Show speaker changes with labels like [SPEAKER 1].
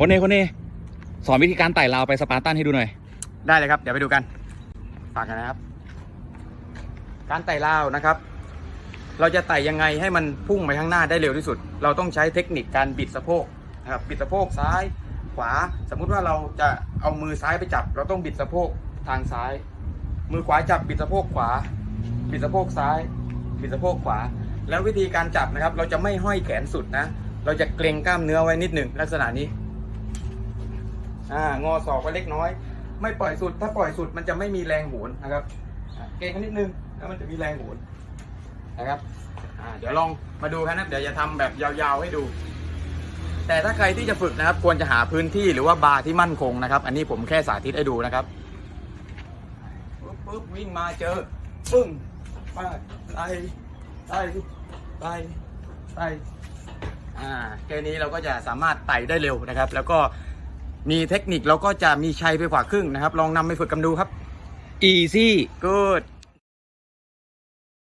[SPEAKER 1] คนเน่คนเน่สอนวิธีการไต่ราวไปสปาร์ตันให้ดูหน่อย
[SPEAKER 2] ได้เลยครับ เดี๋ยวไปดูกันฝากกันนะครับ การไต่ราวนะครับ เราจะไต่ยังไงให้มันพุ่งไปข้างหน้าได้เร็วที่สุด เราต้องใช้เทคนิคการบิดสะโพกนะครับ บิดสะโพกซ้ายขวา สมมุติว่าเราจะเอามือซ้ายไปจับ เราต้องบิดสะโพกทางซ้าย มือขวาจับบิดสะโพกขวา บิดสะโพกซ้าย บิดสะโพกขวา แล้ววิธีการจับนะครับ เราจะไม่ห้อยแขนสุดนะ เราจะเกรงกล้ามเนื้อไว้นิดหนึ่งลักษณะนี้ อ่างอศอกไว้เล็กน้อย ไม่ปล่อยสุด ถ้าปล่อยสุดมันจะไม่มีแรงโหนนะครับเกรงกันนิดนึงแล้วมันจะมีแรงโหนนะครับเดี๋ยวลองมาดูกันนะเดี๋ยวจะทำแบบยาวๆให้ดู แต่ถ้าใครที่จะฝึกนะครับ ควรจะหาพื้นที่หรือว่าบาร์ที่มั่นคงนะครับ อันนี้ผมแค่สาธิตให้ดูนะครับปุ๊บปุ๊บวิ่งมาเจอปึ้งไปไล่ไล่ไล่ไล่อ่าแค่นี้เราก็จะสามารถไต่ได้เร็วนะครับ แล้วก็ มีเทคนิคเราก็จะมีชัยไปกว่าครึ่งนะครับ ลองนำไปฝึกกันดูครับ
[SPEAKER 1] easy
[SPEAKER 2] good